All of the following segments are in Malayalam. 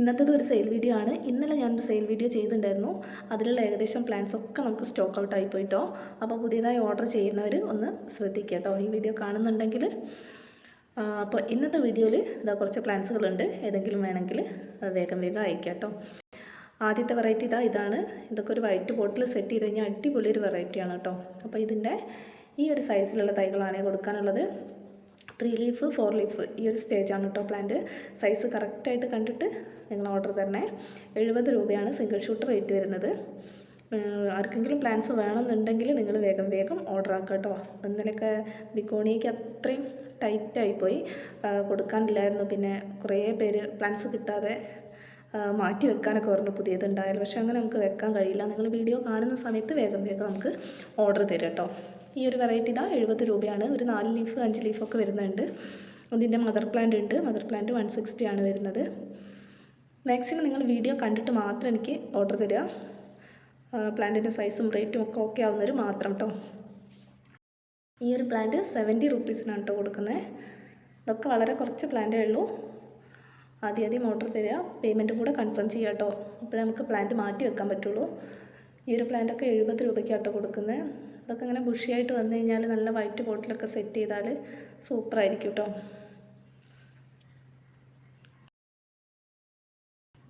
ഇന്നത്തേത് ഒരു സെയിൽ വീഡിയോ ആണ്. ഇന്നലെ ഞാനൊരു സെയിൽ വീഡിയോ ചെയ്തിട്ടുണ്ടായിരുന്നു. അതിലുള്ള ഏകദേശം പ്ലാൻസ് ഒക്കെ നമുക്ക് സ്റ്റോക്ക് ഔട്ട് ആയി പോയിട്ടോ അപ്പോൾ പുതിയതായി ഓർഡർ ചെയ്യുന്നവർ ഒന്ന് ശ്രദ്ധിക്കുക കേട്ടോ ഈ വീഡിയോ കാണുന്നുണ്ടെങ്കിൽ അപ്പോൾ ഇന്നത്തെ വീഡിയോയിൽ ഇതാ കുറച്ച് പ്ലാൻസുകളുണ്ട് ഏതെങ്കിലും വേണമെങ്കിൽ വേഗം വേഗം അയക്കാം കേട്ടോ ആദ്യത്തെ വെറൈറ്റി ഇതാ ഇതാണ്. ഇതൊക്കെ ഒരു വൈറ്റ് ബോട്ടിൽ സെറ്റ് ചെയ്ത് കഴിഞ്ഞാൽ അടിപൊളി ഒരു വെറൈറ്റിയാണ് കേട്ടോ അപ്പോൾ ഇതിന്റെ ഈ ഒരു സൈസിലുള്ള തൈകളാണ് കൊടുക്കാനുള്ളത്. ത്രീ ലീഫ് ഫോർ ലീഫ് ഈ ഒരു സ്റ്റേജാണ് കേട്ടോ പ്ലാന്റ്. സൈസ് കറക്റ്റായിട്ട് കണ്ടിട്ട് നിങ്ങൾ ഓർഡർ തരണേ. എഴുപത് രൂപയാണ് സിംഗിൾ ഷൂട്ട് റേറ്റ് വരുന്നത്. ആർക്കെങ്കിലും പ്ലാൻസ് വേണമെന്നുണ്ടെങ്കിൽ നിങ്ങൾ വേഗം വേഗം ഓർഡർ ആക്കുക കേട്ടോ. ഇന്നലെയൊക്കെ ബിക്കോണിക്ക് അത്രയും ടൈറ്റായിപ്പോയി കൊടുക്കാനില്ലായിരുന്നു. പിന്നെ കുറേ പേര് പ്ലാൻസ് കിട്ടാതെ മാറ്റി വെക്കാനൊക്കെ പറഞ്ഞു പുതിയതുണ്ടായാലും പക്ഷേ അങ്ങനെ നമുക്ക് വെക്കാൻ കഴിയില്ല. നിങ്ങൾ വീഡിയോ കാണുന്ന സമയത്ത് വേഗം വേഗം നമുക്ക് ഓർഡർ തരും കേട്ടോ. ഈ ഒരു വെറൈറ്റി ഇതാ എഴുപത് രൂപയാണ്. ഒരു നാല് ലീഫ് അഞ്ച് ലീഫൊക്കെ വരുന്നുണ്ട്. അതിന്റെ മദർ പ്ലാന്റ് ഉണ്ട്. മദർ പ്ലാന്റ് വൺ സിക്സ്റ്റി ആണ് വരുന്നത്. മാക്സിമം നിങ്ങൾ വീഡിയോ കണ്ടിട്ട് മാത്രം എനിക്ക് ഓർഡർ തരിക. പ്ലാന്റിന്റെ സൈസും റേറ്റും ഒക്കെ ഓക്കെ ആവുന്നവർ മാത്രം കേട്ടോ ഈ ഒരു പ്ലാന്റ് സെവന്റി റുപ്പീസിനാണ് കേട്ടോ കൊടുക്കുന്നത് ഇതൊക്കെ വളരെ കുറച്ച് പ്ലാന്റേ ഉള്ളൂ. ആദ്യം ആദ്യം ഓർഡർ തരിക. പേയ്മെന്റും കൂടെ കൺഫേം ചെയ്യുക കേട്ടോ അപ്പോഴേ നമുക്ക് പ്ലാന്റ് മാറ്റി വെക്കാൻ പറ്റുള്ളൂ. ഈ ഒരു പ്ലാന്റൊക്കെ എഴുപത് രൂപയ്ക്കാണ് കേട്ടോ കൊടുക്കുന്നത് ഇതൊക്കെ ഇങ്ങനെ ബുഷിയായിട്ട് വന്നു കഴിഞ്ഞാൽ നല്ല വൈറ്റ് ബോട്ടിലൊക്കെ സെറ്റ് ചെയ്താൽ സൂപ്പറായിരിക്കും കേട്ടോ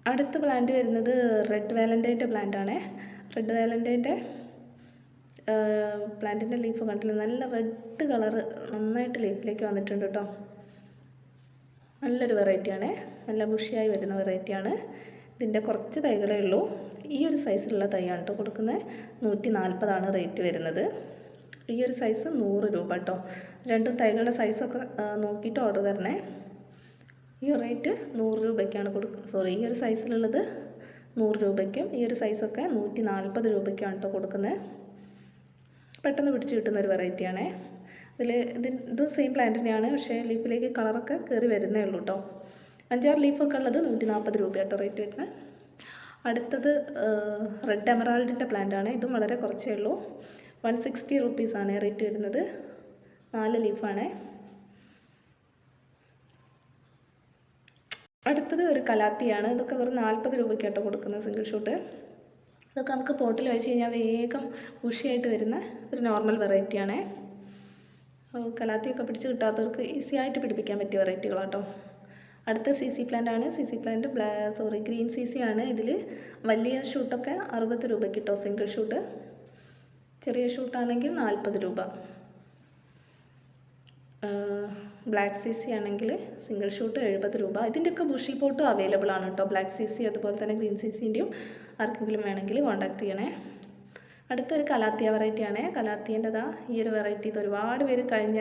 അടുത്ത പ്ലാന്റ് വരുന്നത് റെഡ് വാലന്റൈന്റെ പ്ലാന്റ് ആണേ. റെഡ് വാലന്റൈന്റെ പ്ലാന്റിന്റെ ലീഫ് കണ്ടില്ല? നല്ല റെഡ് കളറ് നന്നായിട്ട് ലീഫിലേക്ക് വന്നിട്ടുണ്ട് കേട്ടോ നല്ലൊരു വെറൈറ്റിയാണേ നല്ല ബുഷിയായി വരുന്ന വെറൈറ്റിയാണ് ഇതിന്റെ കുറച്ച് തൈകളേ ഉള്ളൂ. ഈ ഒരു സൈസിലുള്ള തൈയാണ് കേട്ടോ കൊടുക്കുന്നത്. നൂറ്റി നാൽപ്പതാണ് റേറ്റ് വരുന്നത്. ഈ ഒരു സൈസ് നൂറ് രൂപ കേട്ടോ രണ്ടും തൈകളുടെ സൈസൊക്കെ നോക്കിയിട്ട് ഓർഡർ തരണേ. ഈ റേറ്റ് നൂറ് രൂപയ്ക്കാണ് കൊടുക്കുന്നത് സോറി ഈ ഒരു സൈസിലുള്ളത് നൂറ് രൂപയ്ക്കും ഈ ഒരു സൈസൊക്കെ നൂറ്റി നാൽപ്പത് രൂപയ്ക്കാണ് കേട്ടോ കൊടുക്കുന്നത്. പെട്ടെന്ന് പിടിച്ച് കിട്ടുന്ന ഒരു വെറൈറ്റിയാണേ ഇതിൽ ഇത് ഇതും സെയിം പ്ലാന്റ് തന്നെയാണ് പക്ഷേ ലീഫിലേക്ക് കളറൊക്കെ കയറി വരുന്നേ ഉള്ളൂ കേട്ടോ അഞ്ചാറ് ലീഫൊക്കെ ഉള്ളത് നൂറ്റി നാൽപ്പത് രൂപ കേട്ടോ റേറ്റ് വരുന്നത് അടുത്തത് റെഡ് എമറാൾഡിന്റെ പ്ലാന്റ് ആണ് ഇതും വളരെ കുറച്ചേ ഉള്ളൂ. വൺ സിക്സ്റ്റി റുപ്പീസാണ് റേറ്റ് വരുന്നത്. നാല് ലീഫാണേ. അടുത്തത് ഒരു കലാത്തിയാണ്. ഇതൊക്കെ വെറും നാൽപ്പത് രൂപയ്ക്ക് കേട്ടോ കൊടുക്കുന്നത് സിംഗിൾ ഷൂട്ട് ഇതൊക്കെ നമുക്ക് പോട്ടിൽ വെച്ച് കഴിഞ്ഞാൽ വേഗം ഉഷിയായിട്ട് വരുന്ന ഒരു നോർമൽ വെറൈറ്റിയാണേ കലാത്തിയൊക്കെ പിടിച്ച് കിട്ടാത്തവർക്ക് ഈസി ആയിട്ട് പിടിപ്പിക്കാൻ പറ്റിയ വെറൈറ്റികളാട്ടോ അടുത്ത സി സി പ്ലാന്റ് ആണ്. സി സി പ്ലാന്റ് ബ്ലാ സോറി ഗ്രീൻ സി സി ആണ്. ഇതിൽ വലിയ ഷൂട്ടൊക്കെ അറുപത് രൂപ കിട്ടും സിംഗിൾ ഷൂട്ട് ചെറിയ ഷൂട്ടാണെങ്കിൽ നാൽപ്പത് രൂപ. ബ്ലാക്ക് സി സി ആണെങ്കിൽ സിംഗിൾ ഷൂട്ട് എഴുപത് രൂപ. ഇതിന്റെയൊക്കെ ബുഷി പോട്ടും അവൈലബിൾ ആണ് കേട്ടോ ബ്ലാക്ക് സി സി അതുപോലെ തന്നെ ഗ്രീൻ സി സിന്റെയും ആർക്കെങ്കിലും വേണമെങ്കിൽ കോൺടാക്ട് ചെയ്യണേ. അടുത്തൊരു കലാത്തിയ വെറൈറ്റിയാണ് കലാത്തിയന്റെതാ ഈ ഒരു വെറൈറ്റി ഇത് ഒരുപാട് പേര് കഴിഞ്ഞ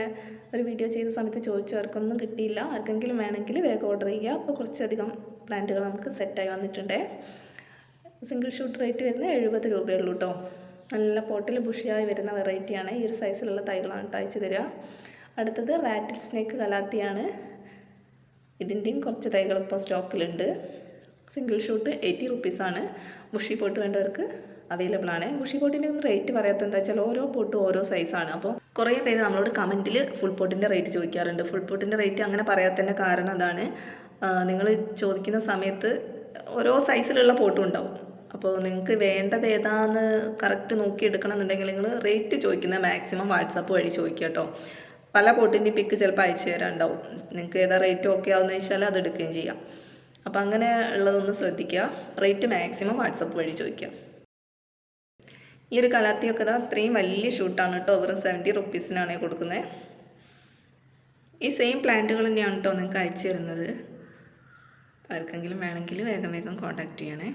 ഒരു വീഡിയോ ചെയ്ത സമയത്ത് ചോദിച്ചവർക്കൊന്നും കിട്ടിയില്ല. ആർക്കെങ്കിലും വേണമെങ്കിൽ വേഗം ഓർഡർ ചെയ്യുക. അപ്പോൾ കുറച്ചധികം പ്ലാന്റുകൾ നമുക്ക് സെറ്റായി വന്നിട്ടുണ്ട്. സിംഗിൾ ഷൂട്ട് റേറ്റ് വരുന്നത് എഴുപത് രൂപയുള്ളൂ കേട്ടോ നല്ല പോട്ടിൽ ബുഷിയായി വരുന്ന വെറൈറ്റിയാണ് ഈ ഒരു സൈസിലുള്ള തൈകളാണ് അയച്ചു തരിക. അടുത്തത് റാറ്റിൽ സ്നേക്ക് കലാത്തിയാണ്. ഇതിന്റെയും കുറച്ച് തൈകൾ ഇപ്പോൾ സ്റ്റോക്കിലുണ്ട് സിംഗിൾ ഷൂട്ട് എയ്റ്റി റുപ്പീസാണ് ബുഷി പോട്ട് വേണ്ടവർക്ക് അവൈലബിൾ ആണ്. ബുഷി പോട്ടിന്റെ ഒന്നും റേറ്റ് പറയാത്ത എന്താ വെച്ചാൽ ഓരോ പോട്ടും ഓരോ സൈസാണ് അപ്പോൾ കുറേ പേര് നമ്മളോട് കമന്റിൽ ഫുൾ പോട്ടിന്റെ റേറ്റ് ചോദിക്കാറുണ്ട്. ഫുൾ പോട്ടിന്റെ റേറ്റ് അങ്ങനെ പറയാത്തതിന്റെ കാരണം അതാണ് നിങ്ങൾ ചോദിക്കുന്ന സമയത്ത് ഓരോ സൈസിലുള്ള പോട്ടും ഉണ്ടാവും. അപ്പോൾ നിങ്ങൾക്ക് വേണ്ടത് ഏതാന്ന് കറക്റ്റ് നോക്കി എടുക്കണം എന്നുണ്ടെങ്കിൽ നിങ്ങൾ റേറ്റ് ചോദിക്കുന്ന മാക്സിമം വാട്സാപ്പ് വഴി ചോദിക്കുക കേട്ടോ. പല പോട്ടിന്റെ പിക്ക് ചിലപ്പോൾ അയച്ചു തരാനുണ്ടാവും നിങ്ങൾക്ക് ഏതാ റേറ്റ് ഓക്കെ ആവുന്ന വെച്ചാൽ അത് എടുക്കുകയും ചെയ്യാം. അപ്പോൾ അങ്ങനെ ഉള്ളതൊന്ന് ശ്രദ്ധിക്കുക. റേറ്റ് മാക്സിമം വാട്സപ്പ് വഴി ചോദിക്കുക. ഈ ഒരു കലാത്തിയൊക്കെ ഇതാ അത്രയും വലിയ ഷൂട്ടാണ് കേട്ടോ വെറും സെവന്റി റുപ്പീസിനാണ് കൊടുക്കുന്നത് ഈ സെയിം പ്ലാന്റുകൾ തന്നെയാണ് കേട്ടോ നിങ്ങൾക്ക് അയച്ചു തരുന്നത്. ആർക്കെങ്കിലും വേണമെങ്കിൽ വേഗം വേഗം കോൺടാക്ട് ചെയ്യണേ.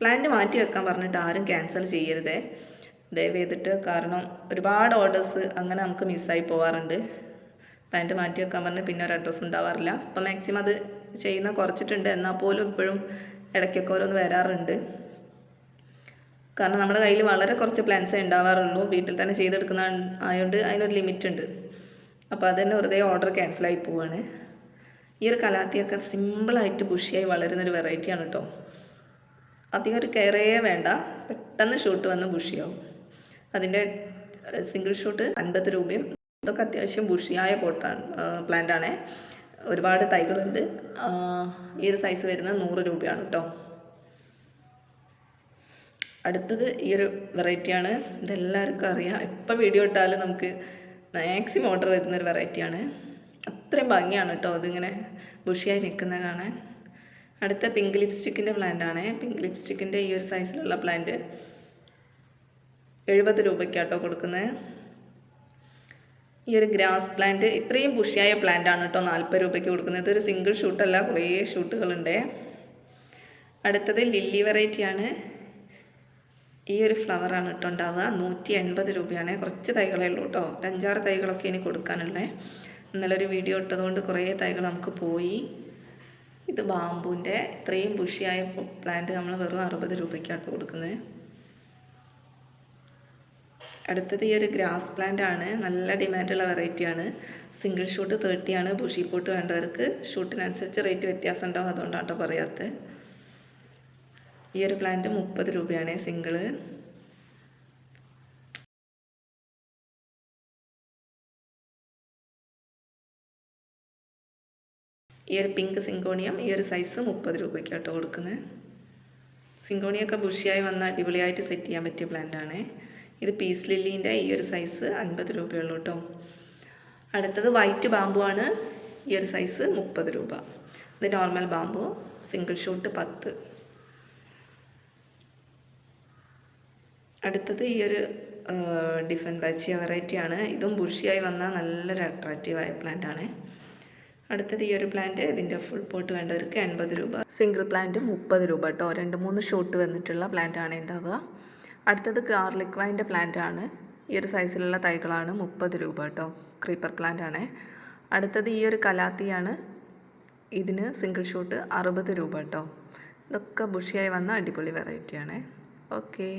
പ്ലാന്റ് മാറ്റി വെക്കാൻ പറഞ്ഞിട്ട് ആരും ക്യാൻസൽ ചെയ്യരുതേ. ദയവ് ചെയ്തിട്ട് കാരണം ഒരുപാട് ഓർഡേഴ്സ് അങ്ങനെ നമുക്ക് മിസ്സായി പോവാറുണ്ട്. പ്ലാന്റ് മാറ്റി വെക്കാൻ പറഞ്ഞ് പിന്നെ ഒരു അഡ്രസ്സ് ഉണ്ടാവാറില്ല. അപ്പോൾ മാക്സിമം അത് ചെയ്യുന്ന കുറച്ചിട്ടുണ്ട്. എന്നാൽ പോലും ഇപ്പോഴും ഇടയ്ക്കൊക്കെ ഓരോന്ന് വരാറുണ്ട്. കാരണം നമ്മുടെ കയ്യിൽ വളരെ കുറച്ച് പ്ലാൻസേ ഉണ്ടാവാറുള്ളൂ. വീട്ടിൽ തന്നെ ചെയ്തെടുക്കുന്ന ആയതുകൊണ്ട് അതിനൊരു ലിമിറ്റ് ഉണ്ട് അപ്പോൾ അത് തന്നെ വെറുതെ ഓർഡർ ക്യാൻസലായി പോവാണ്. ഈ ഒരു കലാത്തിയൊക്കെ സിമ്പിളായിട്ട് ബുഷിയായി വളരുന്നൊരു വെറൈറ്റിയാണ് കേട്ടോ അധികം ഒരു കെയറേ വേണ്ട. പെട്ടെന്ന് ഷൂട്ട് വന്ന് ബുഷിയാവും അതിന്റെ സിംഗിൾ ഷൂട്ട് അൻപത് രൂപയും ഇതൊക്കെ അത്യാവശ്യം ബുഷിയായ പോട്ടാണ് പ്ലാന്റ് ആണേ ഒരുപാട് തൈകളുണ്ട്. ഈ ഒരു സൈസ് വരുന്നത് നൂറ് രൂപയാണ് കേട്ടോ അടുത്തത് ഈ ഒരു വെറൈറ്റിയാണ് ഇതെല്ലാവർക്കും അറിയാം. എപ്പോൾ വീഡിയോ ഇട്ടാലും നമുക്ക് മാക്സിമം ഓർഡർ ഒരു വെറൈറ്റിയാണ് അത്രയും ഭംഗിയാണ് കേട്ടോ അതിങ്ങനെ ബുഷിയായി നിൽക്കുന്നത് കാണാൻ. അടുത്ത പിങ്ക് ലിപ്സ്റ്റിക്കിന്റെ പ്ലാന്റ് ആണ്. പിങ്ക് ലിപ്സ്റ്റിക്കിന്റെ ഈ ഒരു സൈസിലുള്ള പ്ലാന്റ് എഴുപത് രൂപയ്ക്കാട്ടോ കൊടുക്കുന്നത്. ഈ ഒരു ഗ്രാസ് പ്ലാന്റ് ഇത്രയും ബുഷിയായ പ്ലാന്റ് ആണ് കേട്ടോ നാൽപ്പത് രൂപയ്ക്ക് കൊടുക്കുന്നത്. ഇതൊരു സിംഗിൾ ഷൂട്ടല്ല കുറേ ഷൂട്ടുകളുണ്ട് അടുത്തത് ലില്ലി വെറൈറ്റിയാണ് ഈ ഒരു ഫ്ലവറാണ് കേട്ടോ ഉണ്ടാവുക. നൂറ്റി എൺപത് രൂപയാണ്. കുറച്ച് തൈകളേ ഉള്ളൂ കേട്ടോ ഒരു അഞ്ചാറ് തൈകളൊക്കെ ഇനി കൊടുക്കാനുള്ളത് ഇന്നലെ ഒരു വീഡിയോ ഇട്ടതുകൊണ്ട് കുറേ തൈകൾ നമുക്ക് പോയി. ഇത് ബാമ്പുവിന്റെ ഇത്രയും ബുഷിയായ പ്ലാന്റ് നമ്മൾ വെറും അറുപത് രൂപയ്ക്കാണ് കൊടുക്കുന്നത്. അടുത്തത് ഈ ഒരു ഗ്രാസ് പ്ലാന്റ് ആണ്. നല്ല ഡിമാൻഡുള്ള വെറൈറ്റിയാണ് സിംഗിൾ ഷൂട്ട് തേർട്ടിയാണ് ബുഷി പോട്ട് വേണ്ടവർക്ക്. ഷൂട്ടിനനുസരിച്ച് റേറ്റ് വ്യത്യാസം ഉണ്ടാവും. അതുകൊണ്ടാണ് കേട്ടോ പറയാത്തത്. ഈ ഒരു പ്ലാന്റ് മുപ്പത് രൂപയാണ് സിംഗിൾ ഈ ഒരു പിങ്ക് സിങ്കോണിയം ഈ ഒരു സൈസ് മുപ്പത് രൂപയ്ക്ക് കേട്ടോ കൊടുക്കുന്നത് സിങ്കോണിയൊക്കെ ബുഷിയായി വന്ന അടിപൊളിയായിട്ട് സെറ്റ് ചെയ്യാൻ പറ്റിയ പ്ലാന്റ് ആണ്. ഇത് പീസ് ലില്ലീന്റെ ഈ ഒരു സൈസ് അൻപത് രൂപയുള്ളൂ കേട്ടോ അടുത്തത് വൈറ്റ് ബാമ്പു ആണ് ഈ ഒരു സൈസ് മുപ്പത് രൂപ. ഇത് നോർമൽ ബാമ്പു സിംഗിൾ ഷൂട്ട് പത്ത്. അടുത്തത് ഈ ഒരു ഡിഫൻ ബാച്ചിയ വെറൈറ്റി ആണ്. ഇതും ബുഷിയായി വന്ന നല്ലൊരു അട്രാക്റ്റീവായ പ്ലാന്റ് ആണ്. അടുത്തത് ഈ ഒരു പ്ലാന്റ് ഇതിന്റെ ഫുൾ പോട്ട് വേണ്ടവർക്ക് എൺപത് രൂപ. സിംഗിൾ പ്ലാന്റ് മുപ്പത് രൂപ കേട്ടോ രണ്ട് മൂന്ന് ഷോട്ട് വന്നിട്ടുള്ള പ്ലാന്റ് ആണ് ഉണ്ടാവുക അടുത്തത് ഗാർലിക് വൈന്റെ പ്ലാന്റ് ആണ്. ഈ ഒരു സൈസിലുള്ള തൈകളാണ് മുപ്പത് രൂപ കേട്ടോ ക്രീപ്പർ പ്ലാന്റ് ആണ്. അടുത്തത് ഈ ഒരു കലാത്തിയാണ് ഇതിന് സിംഗിൾ ഷോട്ട് അറുപത് രൂപ കേട്ടോ ഇതൊക്കെ ബുഷിയായി വന്ന അടിപൊളി വെറൈറ്റിയാണ് ഓക്കേ